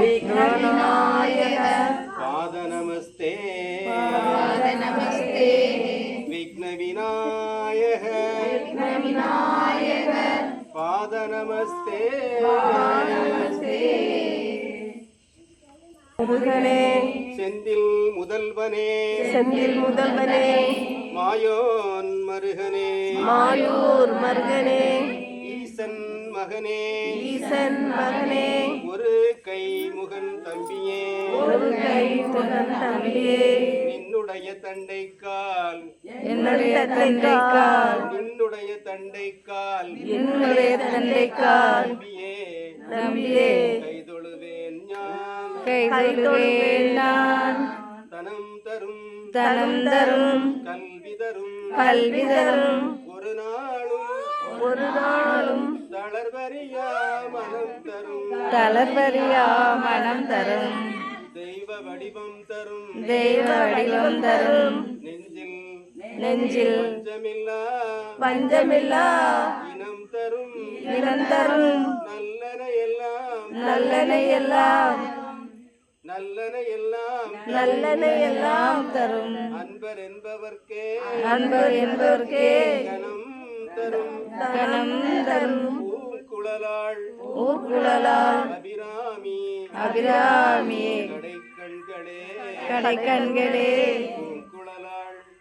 विघ्नविनायक पाद नमस्ते पाद नमस्ते विघ्न विनायक विघ्नविनायक पाद नमस्ते முருகனே செந்தில் முதல்வனே செந்தில் முதல்வனே மாயோன் மருகனே மாயூர் மருகனே ஈசன் மகனே ஈசன் மகனே ஒரு கை முகன் தம்பியே ஒரு கை முகன் தம்பியே நின்னுடைய தண்டைக்கால் என்னுடைய தந்தைக்கால் நின்னுடைய தண்டைக்கால் என்னுடைய தந்தைக்கால் தம்பியே தம்பியே கைதொழுவேன் ஞான் கைதொழுவேன் நான் தனம் தரும் தனம் தரும் கல்வி தரும் கல்வி தரும் ஒரு நாளும் ஒரு நாளும் தளர்வறியா தரும். தளர்வறியா மனம் தரும். தெய்வ வடிவம் தரும். தெய்வ வடிவம் தரும். நெஞ்சில் நெஞ்சில் பஞ்சமில்லா. பஞ்சமில்லா. இனம் தரும். நல்லன எல்லாம். நல்லனை எல்லாம். நல்லன எல்லாம் நல்லனை எல்லாம் தரும். அன்பர் என்பவர்க்கே. அன்பர் என்பவர்க்கே. கணம் தரும். கணம் தரும். பூங்குழலாள் ஊக்குழலால் அபிராமி. அபிராமியே கடைக்கண்களே.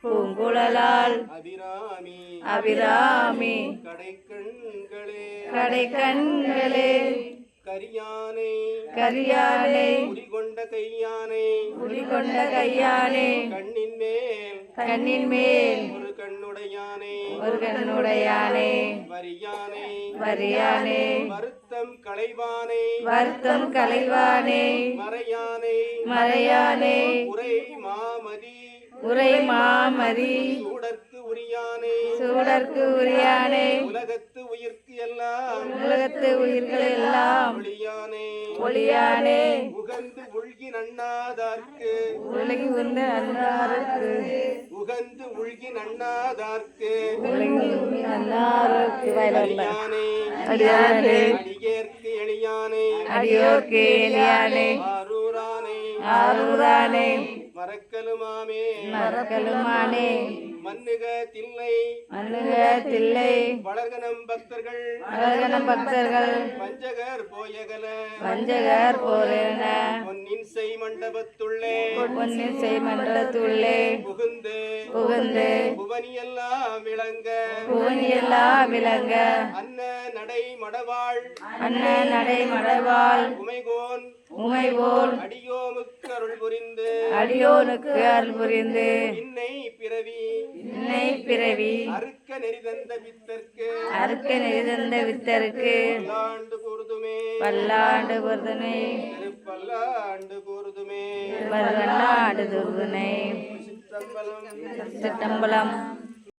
பூங்குழலால் அபிராமி. அபிராமி. கடைக்கண்களே. கடைக்கண்களே. கரியானை. கரியானே. குறிகொண்ட கையானை. குடிகொண்ட கையானே. கண்ணின் மேல். கண்ணின் மேல். ஒரு கண்ணுடையானே. ஒரு கண்ணுடையானே. வரியானை. வரியானே. வருத்தம் களைவானை. வருத்தம் கலைவானே மறையானை. மறையானே. உரை மாமதி. உரை மாமதி. சூடற்கு உரியானை. சூடற்கு உரியானே. உலகத்து உயிர்க்கு எல்லாம். உலகத்து உயிர்கள் எல்லாம். ஒளியானே. ஒளியானே. உகந்து உள்கி நண்ணாதார்க்கு உலகி உந்த அன்னாருக்கு உகந்து உள்கி நண்ணாதார்க்கு உலகி உந்த அன்னாருக்கு வயலல்ல அடியானே. அடியேற்கு எளியானே. அடியோர்க்கு எலியானே ஆரூரானே. ஆரூரானே. மறக்கலுமாமே. மரக்கலுமானே மன்னுக தில்லை. மன்னுக தில்லை. வளர்கனம் பக்தர்கள். அழகன பக்தர்கள். பஞ்சகர் போயகல. வஞ்சகர் போரென பொன்னின் செய் மண்டபத்துள்ளே. பொன்னின் செய்மன்றத்துள்ளே புகுந்து. புகுந்து. புவனியெல்லாம் விளங்க. புவனியெல்லாம் விளங்க. அன்ன நடை மடவாள். அண்ணன் நடை மடவாள். உமைகோன். உமைபோல் அடியோமுக்கு அருள் புரிந்து. அடியோனுக்கு அருள் புரிந்து. இன்னை பிறவி. இன்னை பிறவி அறுக்க நெறிதந்த பித்தர்க்கு அறுக்க நெறிதந்த வித்தருக்கு பல்லாண்டு கூறுதுமே பல்லாண்டு பொருதனை திருப்பல்லாண்டு கூறுதுமே பல்லாண்டு துருதனை சித்தம்பலம். சித்தம்பலம்.